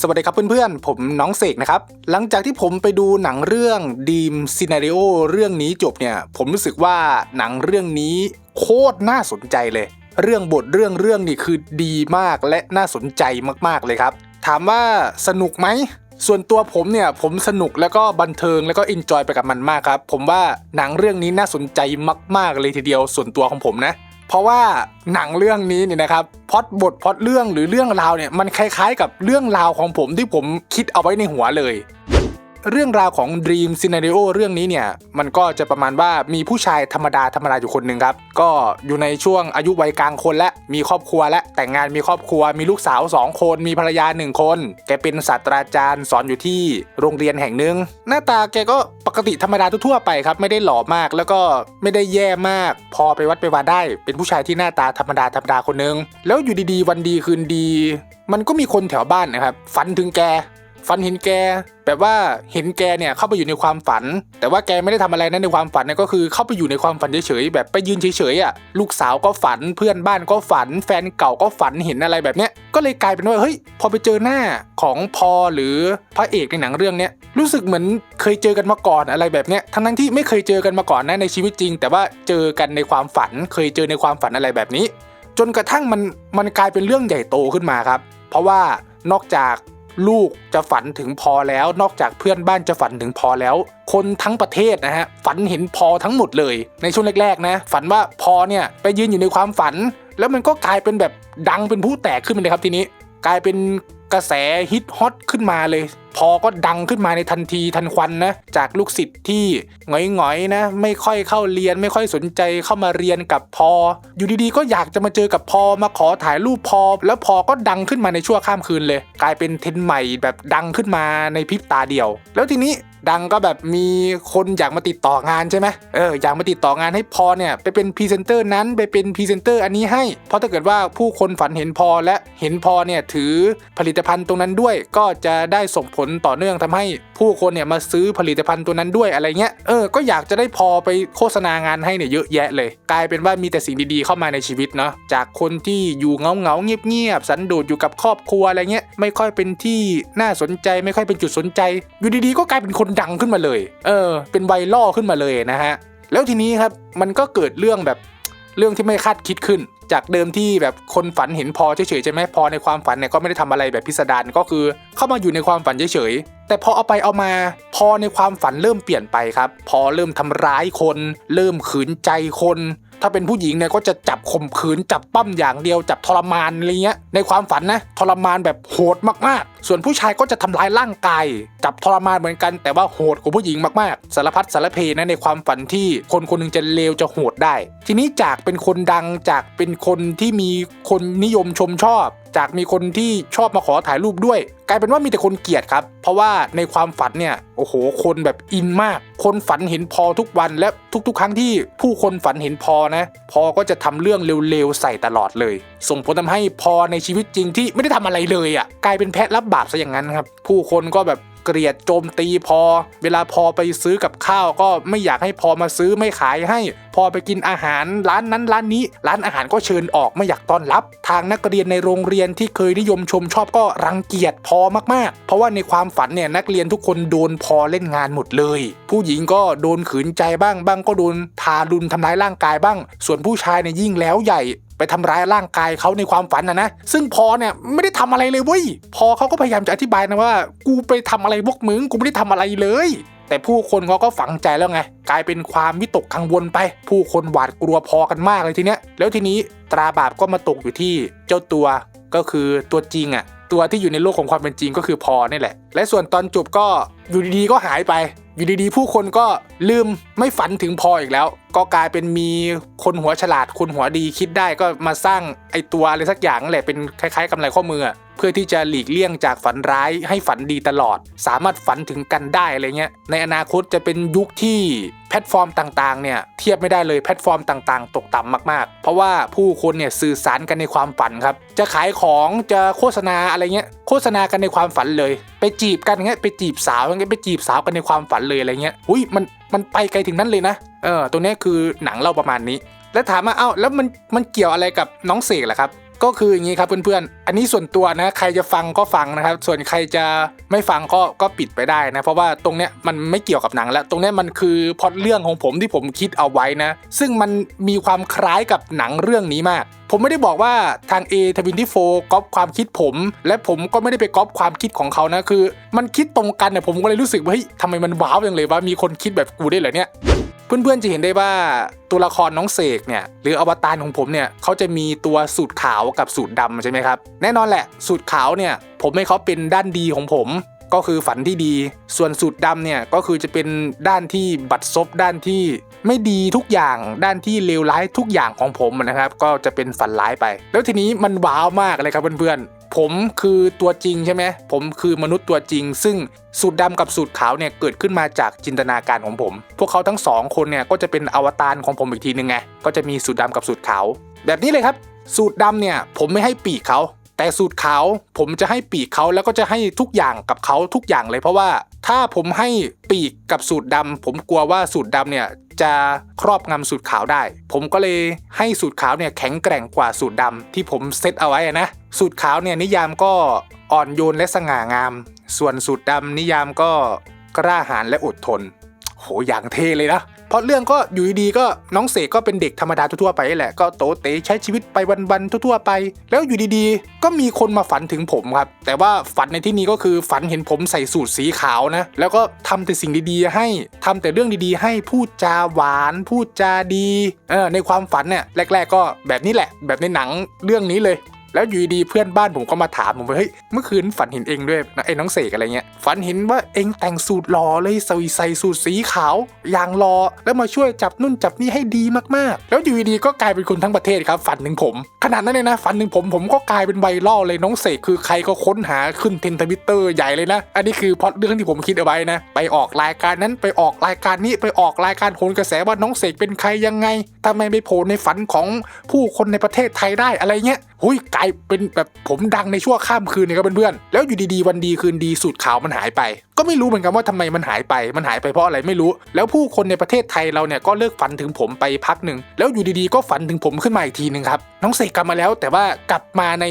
สวัสดีครับเพื่อนๆ ผมน้องเสกนะครับ หลังจากที่ผมไปดูหนังเรื่องดีมซีนาริโอเรื่องนี้จบเนี่ย ผมรู้สึกว่าหนังเรื่องนี้โคตรน่าสนใจเลย เรื่องบทเรื่องเรื่องนี่คือดีมากและน่าสนใจมากๆเลยครับ ถามว่าสนุกไหม ส่วนตัวผมเนี่ยผมสนุกแล้วก็บันเทิงแล้วก็อินจอยไปกับมันมากครับ ผมว่าหนังเรื่องนี้น่าสนใจมาก ๆเลยทีเดียวส่วนตัวของผมนะ เพราะว่าหนังเรื่องนี้เนี่ยนะครับพอดบทพอดเรื่องหรือเรื่องราวเนี่ยมันคล้ายๆ กับเรื่องราวของผมที่ผมคิดเอาไว้ในหัวเลย เรื่องราวของ Dream Scenario เรื่องนี้เนี่ยมันก็จะประมาณว่ามีผู้ชายธรรมดาธรรมดาอยู่คนหนึ่งครับ ก็อยู่ในช่วงอายุวัยกลางคนและมีครอบครัวและแต่งงานมีครอบครัว มีลูกสาว 2 คน มีภรรยา 1 คน แกเป็นศาสตราจารย์สอนอยู่ที่โรงเรียนแห่งหนึ่งหน้าตาแกก็ปกติธรรมดาทั่วไปครับ ไม่ได้หล่อมากแล้วก็ไม่ได้แย่มาก พอไปวัดไปวาได้ เป็นผู้ชายที่หน้าตาธรรมดาธรรมดาคนหนึงแล้วอยู่ดีๆ วันดีคืนดี มันก็มีคนแถวบ้านนะครับฝันถึงแก ฝันเห็นแก แบบว่าเห็นแกเนี่ยเข้าไปอยู่ในความฝัน แต่ว่าแกไม่ได้ทำอะไรนะในความฝันเนี่ยก็คือเข้าไปอยู่ในความฝันเฉยๆแบบไปยืนเฉยๆอะลูกสาวก็ฝันเพื่อนบ้านก็ฝัน แฟนเก่าก็ฝันเห็นอะไรแบบเนี้ยก็เลยกลายเป็นว่าเฮ้ยพอไปเจอหน้าของพอหรือพระเอกในหนังเรื่องเนี้ยรู้สึกเหมือนเคยเจอกันมาก่อนอะไรแบบเนี้ยทั้งนั้นที่ไม่เคยเจอกันมาก่อนนะในชีวิตจริง แต่ว่าเจอกันในความฝัน เคยเจอในความฝันอะไรแบบนี้ จนกระทั่งมันมันกลายเป็นเรื่องใหญ่โตขึ้นมาครับ เพราะว่านอกจาก ลูกจะฝันถึงพอแล้ว นอกจากเพื่อนบ้านจะฝันถึงพอแล้ว คนทั้งประเทศนะฮะฝันเห็นพอทั้งหมดเลย ในช่วงแรกๆนะ ฝันว่าพอเนี่ยไปยืนอยู่ในความฝัน แล้วมันก็กลายเป็นแบบดังเป็นผู้แตกขึ้นเลยครับทีนี้ กลายเป็นกระแสฮิตฮอตขึ้นมาเลยพอก็ดังขึ้นมาในทันทีทันควันนะจากลูกศิษย์ที่หงอยๆนะ ไม่ค่อยเข้าเรียนไม่ค่อยสนใจเข้ามาเรียนกับพอ อยู่ดีๆ ก็อยากจะมาเจอกับพอมาขอถ่ายรูปพอ แล้วพอก็ดังขึ้นมาในชั่วข้ามคืนเลย กลายเป็นเทรนด์ใหม่แบบดังขึ้นมาในพริบตาเดียว แล้วทีนี้ดังก็แบบมีคนอยากมาติดต่องานใช่ไหมเอออยากมาติดต่องานให้พอเนี่ยไปเป็นพรีเซนเตอร์นั้นไปเป็นพรีเซนเตอร์อันนี้ให้ เพราะถ้าเกิดว่าผู้คนฝันเห็นพอและเห็นพอเนี่ยถือผลิตภัณฑ์ตรงนั้นด้วยก็จะได้ส่งผผลต่อเนื่องทำให้ผู้คนเนี่ยมาซื้อผลิตภัณฑ์ตัวนั้นด้วยอะไรเงี้ยเออก็อยากจะได้พอไปโฆษณางานให้เนี่ยเยอะแยะเลย กลายเป็นว่ามีแต่สิ่งดีๆเข้ามาในชีวิตเนาะจากคนที่อยู่เงาเงาๆเงียบๆสันโดษอยู่กับครอบครัวอะไรเงี้ยไม่ค่อยเป็นที่น่าสนใจไม่ค่อยเป็นจุดสนใจ อยู่ดีๆ ก็กลายเป็นคนดังขึ้นมาเลย เออ เป็นไวรัลขึ้นมาเลยนะฮะแล้วทีนี้ครับมันก็เกิดเรื่องแบบเรื่องที่ไม่คาดคิดขึ้น จากเดิมที่แบบคนฝันเห็นพอเฉยๆใช่ไหมพอในความฝันเนี่ยก็ไม่ได้ทำอะไรแบบพิสดารก็คือ เข้ามาอยู่ในความฝันเฉยๆแต่พอเอาไปเอามา พอในความฝันเริ่มเปลี่ยนไปครับ พอเริ่มทำร้ายคน เริ่มขืนใจคน ถ้าเป็นผู้หญิงเนี่ยก็จะจับข่มขืนจับปั้มอย่างเดียวจับทรมานอะไรเงี้ยในความฝันนะทรมานแบบโหดมากๆ ส่วนผู้ชายก็จะทำร้ายร่างกายจับทรมานเหมือนกัน แต่ว่าโหดกว่าผู้หญิงมากๆ สารพัดสารเพนะในความฝันที่คนคนหนึงจะเลวจะโหดได้ ทีนี้จากเป็นคนดังจากเป็นคนที่มีคนนิยมชมชอบ จากมีคนที่ชอบมาขอถ่ายรูปด้วย กลายเป็นว่ามีแต่คนเกลียดครับ เพราะว่าในความฝันเนี่ยโอ้โห คนแบบอินมาก คนฝันเห็นพอทุกวันและทุกๆ ครั้งที่ผู้คนฝันเห็นพอนะ พอก็จะทำเรื่องเร็วๆใส่ตลอดเลย ส่งผลทำให้พอในชีวิตจริงที่ไม่ได้ทำอะไรเลยอะ่ะกลายเป็นแพะรับบาปซะอย่างนั้นครับ ผู้คนก็แบบ เกลียดโจมตีพอ เวลาพอไปซื้อกับข้าวก็ไม่อยากให้พอมาซื้อไม่ขายให้ พอไปกินอาหารร้านนั้นร้านนี้ ร้านอาหารก็เชิญออกไม่อยากต้อนรับ ทางนักเรียนในโรงเรียนที่เคยนิยมชมชอบก็รังเกียจพอมากๆ เพราะว่าในความฝันเนี่ยนักเรียนทุกคนโดนพอเล่นงานหมดเลย ผู้หญิงก็โดนขืนใจบ้างบ้างก็โดนทารุณทำร้ายร่างกายบ้าง ส่วนผู้ชายเนี่ยยิ่งแล้วใหญ่ ไปทำร้ายร่างกายเขาในความฝันนะนะซึ่งพอเนี่ยไม่ได้ทำอะไรเลยเว้ยพอเขาก็พยายามจะอธิบายนะว่า กูไปทำอะไรพวกมึงกูไม่ได้ทำอะไรเลย แต่ผู้คนเขาก็ฝังใจแล้วไง กลายเป็นความวิตกกังวลไป ผู้คนหวาดกลัวพอกันมากเลยทีเนี้ยแล้วทีนี้ตราบาปก็มาตกอยู่ที่เจ้าตัวก็คือตัวจริงอะตัวที่อยู่ในโลกของความเป็นจริงก็คือพอนี่แหละ และส่วนตอนจบก็อยู่ดีๆก็หายไป อยู่ดีๆ ผู้คนก็ลืมไม่ฝันถึงพออีกแล้ว ก็กลายเป็นมีคนหัวฉลาดคนหัวดีคิดได้ก็มาสร้างไอตัวอะไรสักอย่างแหละเป็นคล้ายๆกำไรข้อมือ เพื่อที่จะหลีกเลี่ยงจากฝันร้ายให้ฝันดีตลอด สามารถฝันถึงกันได้อะไรเงี้ยในอนาคตจะเป็นยุคที่แพลตฟอร์มต่างๆเนี่ยเทียบไม่ได้เลยแพลตฟอร์มต่างๆ ตกต่ำมากๆ เพราะว่าผู้คนเนี่ยสื่อสารกันในความฝันครับ จะขายของจะโฆษณาอะไรเงี้ยโฆษณากันในความฝันเลย ไปจีบกันเงี้ยไปจีบสาวเงี้ยไปจีบสาวกันในความฝันเลยอะไรเงี้ยอุ้ยมันมันไปไกลถึงนั้นเลยนะเออตัวเนี้ยคือหนังเล่าประมาณนี้ แล้วถามว่าเอ้าแล้วมันมันเกี่ยวอะไรกับน้องเสกล่ะครับ ก็คืออย่างนี้ครับเพื่อนๆ อันนี้ส่วนตัวนะใครจะฟังก็ฟังนะครับ ส่วนใครจะไม่ฟังก็ก็ปิดไปได้นะ เพราะว่าตรงเนี้ยมันไม่เกี่ยวกับหนังแล้ว ตรงเนี้ยมันคือพอตเรื่องของผมที่ผมคิดเอาไว้นะ ซึ่งมันมีความคล้ายกับหนังเรื่องนี้มาก ผมไม่ได้บอกว่าทาง A ทวินที่โฟก๊อปความคิดผม และผมก็ไม่ได้ไปก๊อปความคิดของเขานะคือ มันคิดตรงกันเนี่ยผมก็เลยรู้สึกว่าเฮ้ยทำไมมันว้าวอย่างเลยว่ามีคนคิดแบบกูได้เหรอเนี่ย เพื่อนๆจะเห็นได้ว่าตัวละครน้องเสกเนี่ยหรืออวตารของผมเนี่ยเขาจะมีตัวสูตรขาวกับสูตรดำใช่ไหมครับแน่นอนแหละสูตรขาวเนี่ยผมให้เขาเป็นด้านดีของผมก็คือฝันที่ดี ส่วนสูตรดำเนี่ยก็คือจะเป็นด้านที่บัดซบด้านที่ไม่ดีทุกอย่าง ด้านที่เลวร้ายทุกอย่างของผมนะครับ ก็จะเป็นฝันร้ายไป แล้วทีนี้มันว้าวมากเลยครับเพื่อนๆ ผมคือตัวจริงใช่ไหมผมคือมนุษย์ตัวจริง ซึ่งสูตรดำกับสูตรขาวเนี่ยเกิดขึ้นมาจากจินตนาการของผม พวกเขาทั้งสองคนเนี่ยก็จะเป็นอวตารของผมอีกทีนึงไงก็จะมีสูตรดำกับสูตรขาว แบบนี้เลยครับ สูตรดำเนี่ยผมไม่ให้ปีกเขา แต่สูตรขาวผมจะให้ปีกเขาแล้วก็จะให้ทุกอย่างกับเขาทุกอย่างเลย เพราะว่าถ้าผมให้ปีกกับสูตรดำผมกลัวว่าสูตรดำเนี่ยจะครอบงำสูตรขาวได้ ผมก็เลยให้สูตรขาวเนี่ยแข็งแกร่งกว่าสูตรดำที่ผมเซตเอาไว้อะนะ สูตรขาวเนี่ยนิยามก็อ่อนโยนและสง่างาม ส่วนสูตรดำนิยามก็กล้าหาญและอดทน โหอย่างเท่เลยนะ เพราะเรื่องก็อยู่ดีๆก็น้องเสกก็เป็นเด็กธรรมดาทั่วๆไปแหละก็โตเตใช้ชีวิตไปวันๆทั่วๆไป แล้วอยู่ดีๆ ก็มีคนมาฝันถึงผมครับ แต่ว่าฝันในที่นี้ก็คือฝันเห็นผมใส่สูทสีขาวนะ แล้วก็ทำแต่สิ่งดีๆ ให้ทำแต่เรื่องดีๆ ให้พูดจาหวานพูดจาดีเออในความฝันเนี่ยแรก ๆ ก็แบบนี้แหละ แบบในหนังเรื่องนี้เลย แล้วอยู่ดีเพื่อนบ้านผมก็มาถามผมว่าเฮ้ยเมื่อคืนฝันเห็นเองด้วยนะไอ้น้องเสกอะไรเงี้ยฝันเห็นว่าเองแต่งสูตรหล่อเลยใส่ใส่สูตรสีขาวอย่างหล่อแล้วมาช่วยจับนุ่นจับนี่ให้ดีมากๆ แล้วอยู่ดีก็กลายเป็นคนทั้งประเทศครับฝันถึงผม นาดนั้นเลยนะฝันถึงผมผมก็กลายเป็นไวรัลเลยน้องเสกคือใครก็ค้นหาขึ้นเทนด์ทวิตเตอร์ใหญ่เลยนะ อันนี้คือพอตเรื่องที่ผมคิดเอาไว้นะ ไปออกรายการนั้นไปออกรายการนี้ไปออกรายการโหนกระแสว่าน้องเสกเป็นใครยังไงทำไมไปโผล่ในฝันของผู้คนในประเทศไทยได้อะไรเงี้ยหุยกลายเป็นแบบผมดังในชั่วข้ามคืนเลยครับเพื่อนๆแล้วอยู่ดีๆวันดีคืนดีสูตรขาวมันหายไป ก็ไม่รู้เหมือนกันว่าทำไมมันหายไป มันหายไปเพราะอะไรไม่รู้ แล้วผู้คนในประเทศไทยเราเนี่ยก็เลิกฝันถึงผมไปพักหนึ่ง แล้วอยู่ดีๆก็ฝันถึงผมขึ้นมาอีกทีหนึ่งครับ น้องเสกกลับมาแล้ว แต่ว่ากลับมาใน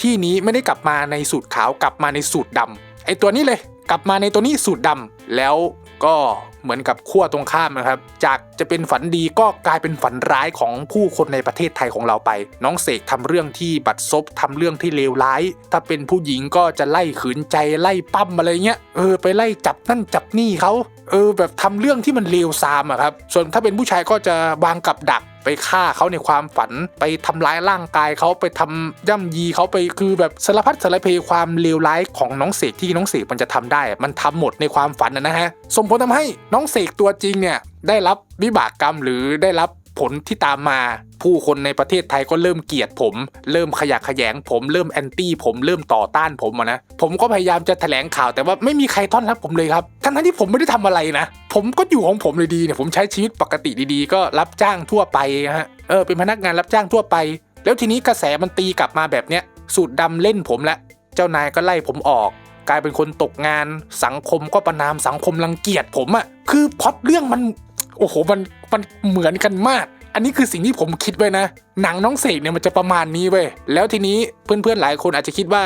ที่นี้ไม่ได้กลับมาในสูตรขาวกลับมาในสูตรดำไอตัวนี้เลย กลับมาในตัวนี้สูตรดำแล้วก็ เหมือนกับขั้วตรงข้ามนะครับ จากจะเป็นฝันดีก็กลายเป็นฝันร้ายของผู้คนในประเทศไทยของเราไป น้องเสกทำเรื่องที่บัดซบทำเรื่องที่เลวร้าย ถ้าเป็นผู้หญิงก็จะไล่ขืนใจไล่ปั้มอะไรเงี้ยเออไปไล่จับนั่นจับนี่เขาเออแบบทำเรื่องที่มันเลวซามอะครับส่วนถ้าเป็นผู้ชายก็จะวางกับดัก ไปฆ่าเขาในความฝัน ไปทำร้ายร่างกายเขาไปทำย่ำยีเขาไปคือแบบสารพัดสารเพความเลวร้ายของน้องเสกที่น้องเสกมันจะทำได้ มันทำหมดในความฝันนะนะฮะส่งผลทำให้น้องเสกตัวจริงเนี่ยได้รับวิบากกรรมหรือได้รับ ผลที่ตามมา ผู้คนในประเทศไทยก็เริ่มเกลียดผม เริ่มขยะแขยงผมเริ่มแอนตี้ผมเริ่มต่อต้านผมนะผมก็พยายามจะแถลงข่าวแต่ว่าไม่มีใครต้อนรับผมเลยครับทั้งที่ผมไม่ได้ทำอะไรนะ ผมก็อยู่ของผมเลยดีเนี่ยผมใช้ชีวิตปกติดีๆ ก็รับจ้างทั่วไปฮะเออเป็นพนักงานรับจ้างทั่วไป แล้วทีนี้กระแสมันตีกลับมาแบบเนี้ยสูตรดำเล่นผมละเจ้านายก็ไล่ผมออกกลายเป็นคนตกงานสังคมก็ประนามสังคมรังเกียจผมอะคือพอดเรื่องมัน โอ้โหมันมันเหมือนกันมาก อันนี้คือสิ่งที่ผมคิดไว้นะ หนังน้องเสกเนี่ยมันจะประมาณนี้เว้ยแล้วทีนี้เพื่อนๆหลายคนอาจจะคิดว่า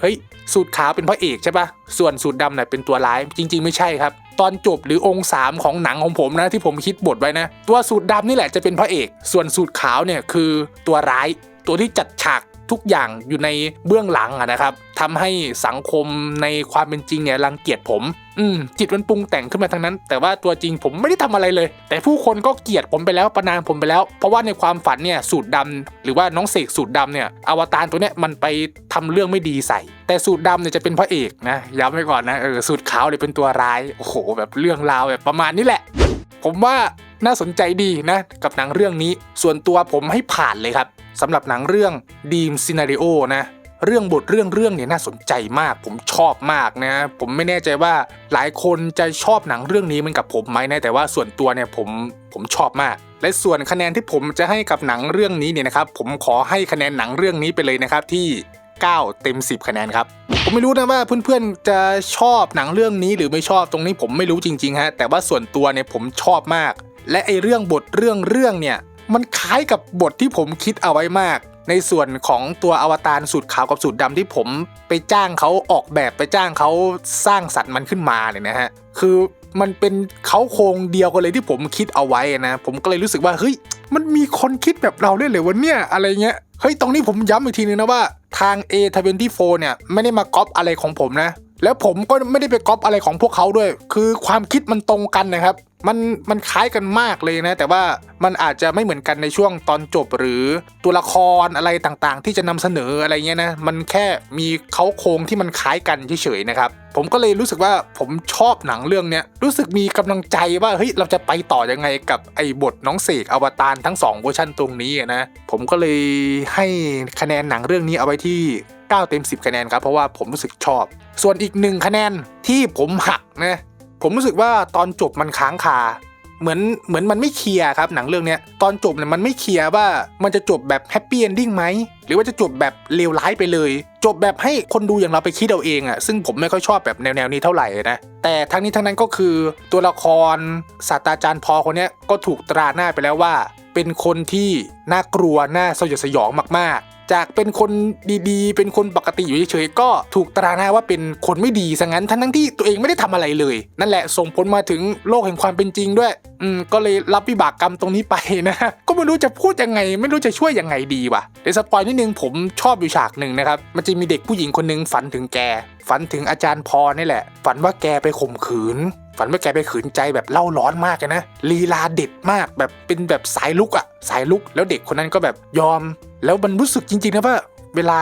เฮ้ยสูตรขาวเป็นพระเอกใช่ปะส่วนสูตรดำเนี่ยเป็นตัวร้ายจริง ๆ ไม่ใช่ครับ ตอนจบหรือองค์สามของหนังของผมนะที่ผมคิดบทไว้นะ ตัวสูตรดำนี่แหละจะเป็นพระเอก ส่วนสูตรขาวเนี่ยคือตัวร้าย ตัวที่จัดฉากทุกอย่างอยู่ในเบื้องหลังะนะครับทำให้สังคมในความเป็นจริงเนี่ยรังเกียจผม อืมจิตมันปรุงแต่งขึ้นมาทั้งนั้น แต่ว่าตัวจริงผมไม่ได้ทำอะไรเลย แต่ผู้คนก็เกลียดผมไปแล้วประนามผมไปแล้ว เพราะว่าในความฝันเนี่ยสูตรดำหรือว่าน้องเสกสูตรดำเนี่ยอวตารตัวเนี้ยมันไปทำเรื่องไม่ดีใส่ แต่สูตรดำเนี่ยจะเป็นพระเอกนะย้ำไว้ก่อนนะเออสูตรขาวเลยเป็นตัวร้ายโอ้โห แบบเรื่องราวแบบประมาณนี้แหละ ผมว่าน่าสนใจดีนะกับหนังเรื่องนี้ ส่วนตัวผมให้ผ่านเลยครับสำหรับหนังเรื่องดีมซินาริโอนะ เรื่องบทเรื่องเรื่องเนี่ยน่าสนใจมาก ผมชอบมากนะ ผมไม่แน่ใจว่าหลายคนจะชอบหนังเรื่องนี้เหมือนกับผมไหมนะแต่ว่าส่วนตัวเนี่ยผมผมชอบมาก และส่วนคะแนนที่ผมจะให้กับหนังเรื่องนี้เนี่ยนะครับ ผมขอให้คะแนนหนังเรื่องนี้ไปเลยนะครับที่ 9 เต็ม 10 คะแนนครับผมไม่รู้นะว่าเพื่อนๆจะชอบหนังเรื่องนี้หรือไม่ชอบตรงนี้ผมไม่รู้จริงๆฮะแต่ว่าส่วนตัวเนี่ยผมชอบมาก และไอเรื่องบทเรื่องเรื่องเนี่ยมันคล้ายกับบทที่ผมคิดเอาไว้มาก ในส่วนของตัวอวตารสูตรขาวกับสูตรดำที่ผมไปจ้างเขาออกแบบไปจ้างเขาสร้างสรรค์มันขึ้นมาเนี่ยนะฮะคือมันเป็นเขาโครงเดียวกันเลยที่ผมคิดเอาไว้นะ ผมก็เลยรู้สึกว่าเฮ้ยมันมีคนคิดแบบเราด้วยเลยวะเนี่ยอะไรเงี้ยเฮ้ยตรงนี้ผมย้ำอีกทีนึงนะว่าทาง A24 เนี่ยไม่ได้มาก๊อปอะไรของผมนะ แล้วผมก็ไม่ได้ไปก๊อปอะไรของพวกเขาด้วย คือความคิดมันตรงกันนะครับ มันมันคล้ายกันมากเลยนะ แต่ว่ามันอาจจะไม่เหมือนกันในช่วงตอนจบหรือตัวละครอะไรต่างๆ ที่จะนำเสนออะไรเงี้ยนะมันแค่มีเขาโครงที่มันคล้ายกันเฉยๆนะครับ ผมก็เลยรู้สึกว่าผมชอบหนังเรื่องเนี้ยรู้สึกมีกำลังใจว่าเฮ้ยเราจะไปต่อยังไงกับไอ้บทน้องเสกอวตารทั้งสองเวอร์ชันตรงนี้นะผมก็เลยให้คะแนนหนังเรื่องนี้เอาไว้ที่9เต็ม10 คะแนนครับเพราะว่าผมรู้สึกชอบ ส่วนอีกหนึ่งคะแนนที่ผมหักนะ ผมรู้สึกว่าตอนจบมันค้างคาเหมือนเหมือนมันไม่เคลียร์ครับหนังเรื่องเนี้ยตอนจบเนี่ยมันไม่เคลียร์ว่ามันจะจบแบบแฮปปี้เอนดิ้งไหมหรือว่าจะจบแบบเลวร้ายไปเลย จบแบบให้คนดูอย่างเราไปคิดเอาเองอะ่ะซึ่งผมไม่ค่อยชอบแบบแนวๆนี้เท่าไหร่นะแต่ทั้งนี้ทั้งนั้นก็คือตัวละครศาสตราจารย์พอคนเนี้ยก็ถูกตราหน้าไปแล้วว่า เป็นคนที่ น่ากลัวน่าสยดสยองมากๆ จากเป็นคนดีๆ เป็นคนปกติอยู่เฉยๆก็ถูกตราหน้าว่าเป็นคนไม่ดีซะงั้นทั้งๆที่ตัวเองไม่ได้ทำอะไรเลย นั่นแหละส่งผลมาถึงโลกแห่งความเป็นจริงด้วย อืมก็เลยรับวิบากกรรมตรงนี้ไปนะ ก็ไม่รู้จะพูดยังไง ไม่รู้จะช่วยยังไงดีวะเดี๋ยวสปอยนิดนึงผมชอบอยู่ฉากหนึ่งนะครับมันจะมีเด็กผู้หญิงคนหนึงฝันถึงแก ฝันถึงอาจารย์พรนี่แหละ ฝันว่าแกไปข่มขืนฝันว่าแกไปขืนใจแบบเล่าร้อนมากเลยนะลีลาเด็ดมากแบบเป็นแบบสายลุกอะสายลุกแล้วเด็กคนนั้นก็แบบยอม แล้วมันรู้สึกจริงๆนะว่าเวลา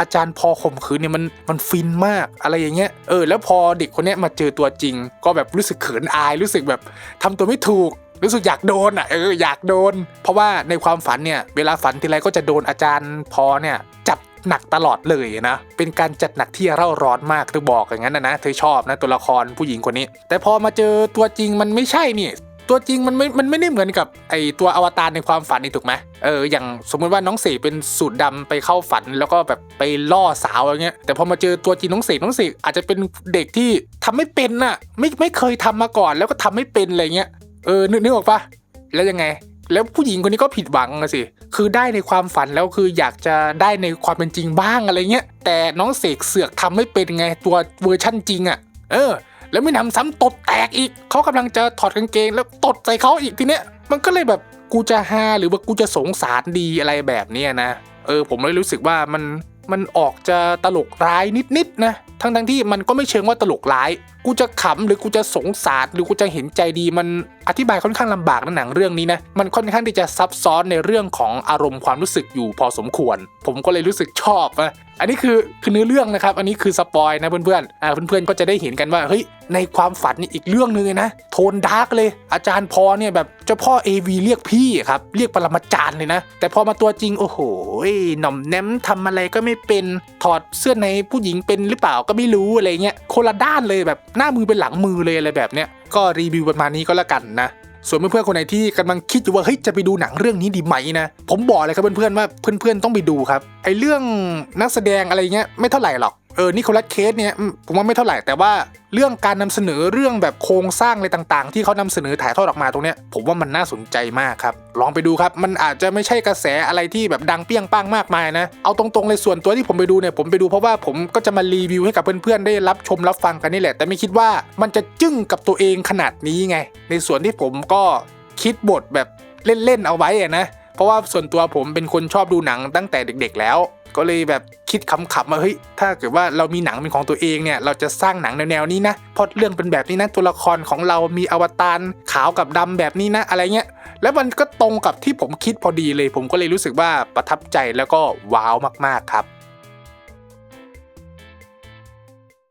อาจารย์พอข่มขืนเนี่ยมันมันฟินมากอะไรอย่างเงี้ยเออแล้วพอเด็กคนนี้มาเจอตัวจริง ก็แบบรู้สึกเขินอายรู้สึกแบบทำตัวไม่ถูกรู้สึกอยากโดนอะเอออยากโดน เพราะว่าในความฝันเนี่ยเวลาฝันทีไรก็จะโดนอาจารย์พอเนี่ยจับหนักตลอดเลยนะเป็นการจัดหนักที่เร่าร้อนมากเธอบอกอย่างนั้นนะนะเธอชอบนะตัวละครผู้หญิงคนนี้ แต่พอมาเจอตัวจริงมันไม่ใช่นี่ ตัวจริงมันไม่ มันไม่ได้เหมือนกับไอตัวอวตารในความฝันนี่ถูกไหมเอออย่างสมมติว่าน้องเสกเป็นสูตรดำไปเข้าฝันแล้วก็แบบไปล่อสาวอะไรเงี้ย แต่พอมาเจอตัวจริงน้องเสกน้องเสกอาจจะเป็นเด็กที่ทำไม่เป็นน่ะ ไม่ไม่เคยทำมาก่อนแล้วก็ทำไม่เป็นอะไรเงี้ย เออนึกนึกออกปะแล้วยังไง แล้วผู้หญิงคนนี้ก็ผิดหวังสิ คือได้ในความฝันแล้วคืออยากจะได้ในความเป็นจริงบ้างอะไรเงี้ย แต่น้องเสกเสือกทำไม่เป็นไงตัวเวอร์ชั่นจริงอะ เออ แล้วไม่นำซ้ำตดแตกอีก เขากำลังจะถอดกางเกงแล้วตดใส่เขาอีกทีเนี้ย มันก็เลยแบบกูจะฮาหรือว่ากูจะสงสารดีอะไรแบบเนี้ยนะ เออผมเลยรู้สึกว่ามันมันออกจะตลกร้ายนิดๆนะ ทั้งทั้งๆที่มันก็ไม่เชิงว่าตลกร้าย กูจะขำหรือกูจะสงสารหรือกูจะเห็นใจดีมันอธิบายค่อนข้างลำบากในหนังเรื่องนี้นะมันค่อนข้างที่จะซับซ้อนในเรื่องของอารมณ์ความรู้สึกอยู่พอสมควร ผมก็เลยรู้สึกชอบนะอันนี้คือคือเนื้อเรื่องนะครับ อันนี้คือสปอยนะเพื่อนๆอ่าเพื่อนๆก็จะได้เห็นกันว่าเฮ้ยในความฝันนี่อีกเรื่องหนึงเลยนะ โทนดาร์กเลย อาจารย์พอเนี่ยแบบเจ้าพ่อ AV เรียกพี่ครับเรียกปรมาจารย์เลยนะ แต่พอมาตัวจริงโอ้โหหน่อมแนมทำอะไรก็ไม่เป็นถอดเสื้อในผู้หญิงเป็นหรือเปล่าก็ไม่รู้อะไรเงี้ยคนละด้านเลยแบบหน้ามือเป็นหลังมือเลยอะไรแบบเนี้ยก็รีวิวประมาณนี้ก็แล้วกันนะส่วนเพื่อนๆคนไหนที่กำลังคิดอยู่ว่าเฮ้ยจะไปดูหนังเรื่องนี้ดีไหมนะผมบอกเลยครับเพื่อนๆว่าเพื่อนๆต้องไปดูครับไอเรื่องนักแสดงอะไรเงี้ยไม่เท่าไหร่หรอก เออนิโคลัสเคสเนี่ยผมว่าไม่เท่าไหร่แต่ว่าเรื่องการนำเสนอเรื่องแบบโครงสร้างอะไรต่างๆ ที่เขานำเสนอถ่ายทอดออกมาตรงเนี้ยผมว่ามันน่าสนใจมากครับ ลองไปดูครับ มันอาจจะไม่ใช่กระแสอะไรที่แบบดังเปี้ยงป้างมากมายนะ เอาตรงๆเลยส่วนตัวที่ผมไปดูเนี่ยผมไปดูเพราะว่าผมก็จะมารีวิวให้กับเพื่อนๆได้รับชมรับฟังกันนี่แหละ แต่ไม่คิดว่ามันจะจึ้งกับตัวเองขนาดนี้ไง ในส่วนที่ผมก็คิดบทแบบเล่นๆเอาไว้อะนะเพราะว่าส่วนตัวผมเป็นคนชอบดูหนังตั้งแต่เด็ก ๆ แล้ว ก็เลยแบบคิดขำๆว่าเฮ้ยถ้าเกิดว่าเรามีหนังเป็นของตัวเองเนี่ยเราจะสร้างหนังแนวๆนี้นะพอดเรื่องเป็นแบบนี้นะตัวละครของเรามีอวตารขาวกับดำแบบนี้นะอะไรเงี้ยแล้วมันก็ตรงกับที่ผมคิดพอดีเลย ผมก็เลยรู้สึกว่าประทับใจแล้วก็ว้าวมากๆครับ